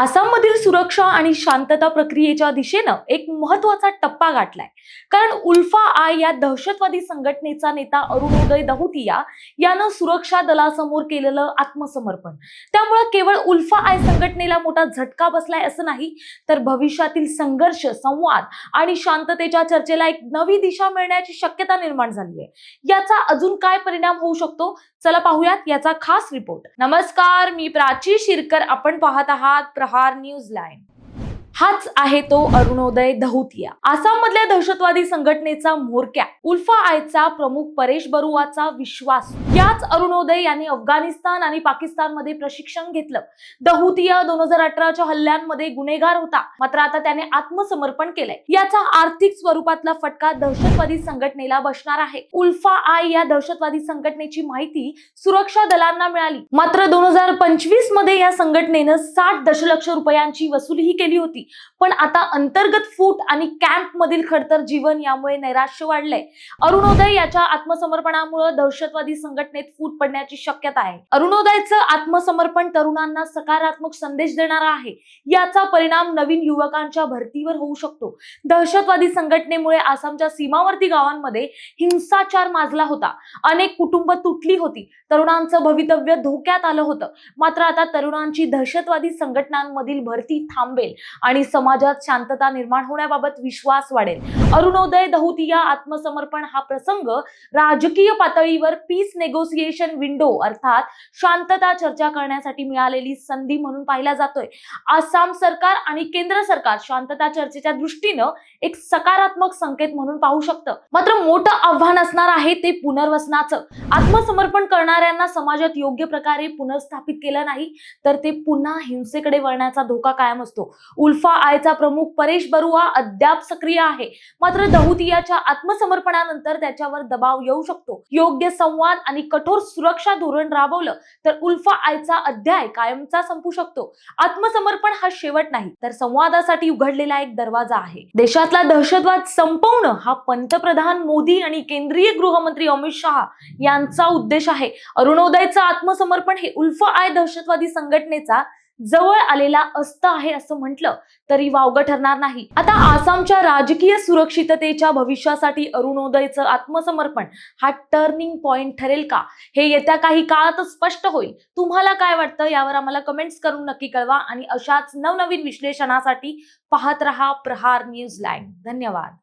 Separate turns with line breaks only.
आसाममधील सुरक्षा आणि शांतता प्रक्रियेच्या दिशेनं एक महत्त्वाचा टप्पा गाठलाय. कारण उल्फा आय या दहशतवादी संघटनेचा नेता अरुणोदय दहुतिया यानं सुरक्षा दलासमोर केलेलं आत्मसमर्पण. त्यामुळे केवळ उल्फा आय संघटनेला मोठा झटका बसलाय असं नाही तर भविष्यातील संघर्ष संवाद आणि शांततेच्या चर्चेला एक नवी दिशा मिळण्याची शक्यता निर्माण झाली आहे याचा अजून काय परिणाम होऊ शकतो? चला पाहूयात याचा खास रिपोर्ट. नमस्कार मी प्राची शिरकर. आपण पाहत आहात प्रहार न्यूज लाईन हाच आहे तो अरुणोदय दहुतिया. आसाममधल्या दहशतवादी संघटनेचा म्होरक्या. उल्फा आयचा प्रमुख परेश बरुआचा विश्वास. याच अरुणोदय यांनी अफगाणिस्तान आणि पाकिस्तानमध्ये प्रशिक्षण घेतलं. दहुतिया दोन हजार अठराच्या हल्ल्यांमध्ये गुन्हेगार होता. मात्र आता त्याने आत्मसमर्पण केलंय. याचा आर्थिक स्वरूपातला फटका दहशतवादी संघटनेला बसणार आहे. उल्फा आय या दहशतवादी संघटनेची माहिती सुरक्षा दलांना मिळाली. मात्र दोन हजार पंचवीसमध्ये या संघटनेनं साठ दशलक्ष रुपयांची वसुलीही केली होती. पण आता अंतर्गत फूट आणि कॅम्प मधील खडतर जीवन यामुळे नैराश्य वाढलंय. अरुणोदय याच्या आत्मसमर्पणामुळे दहशतवादी संघटनेत फूट पडण्याची शक्यता आहे. अरुणोदयचं आत्मसमर्पण तरुणांना सकारात्मक संदेश देणारा आहे. याचा परिणाम नवीन युवकांच्या भरतीवर होऊ शकतो. दहशतवादी संघटनेमुळे आसामच्या सीमावर्ती गावांमध्ये हिंसाचार माजला होता. अनेक कुटुंब तुटली होती. तरुणांचं भवितव्य धोक्यात आलं होतं. मात्र आता तरुणांची दहशतवादी संघटनांमधील भरती थांबेल आणि समाजात शांतता निर्माण होण्याबाबत विश्वास वाढेल. अरुणोदय दहुतिया आत्मसमर्पण हा प्रसंग राजकीय पातळीवर पीस नेगोसिएशन विंडो अर्थात शांतता चर्चा करण्यासाठी मिळालेली संधी म्हणून पाहिला जातोय. आसाम सरकार आणि केंद्र सरकार शांतता चर्चेच्या दृष्टीनं एक सकारात्मक संकेत म्हणून पाहू शकतं. मात्र मोठं आव्हान असणार आहे ते पुनर्वसनाचं. आत्मसमर्पण करणाऱ्यांना समाजात योग्य प्रकारे पुनर्स्थापित केलं नाही तर ते पुन्हा हिंसेकडे वळण्याचा धोका कायम असतो. उल्फा आयचा प्रमुख परेश बरुआ अद्याप सक्रिय आहे. मात्र दहुतियाच्या आत्मसमर्पणानंतर त्याच्यावर दबाव येऊ शकतो. योग्य संवाद आणि कठोर सुरक्षा धोरण राबवलं तर उल्फा आयचा अध्याय कायमचा संपू शकतो. आत्मसमर्पण हा शेवट नाही तर संवादासाठी उघडलेला एक दरवाजा आहे. देशातला दहशतवाद संपवणं हा पंतप्रधान मोदी आणि केंद्रीय गृहमंत्री अमित शहा यांचा उद्देश आहे. अरुणोदयचं आत्मसमर्पण हे उल्फा आय दहशतवादी संघटनेचा जवळ आलेला अस्त आहे असं म्हटलं तरी वावगं ठरणार नाही. आता आसामच्या राजकीय सुरक्षिततेच्या भविष्यासाठी अरुणोदयचं आत्मसमर्पण हा टर्निंग पॉइंट ठरेल का? हे येत्या काही काळातच स्पष्ट होईल. तुम्हाला काय वाटतं यावर आम्हाला कमेंट्स करून नक्की कळवा आणि अशाच नवनवीन विश्लेषणासाठी पाहत रहा प्रहार न्यूज लाईन. धन्यवाद.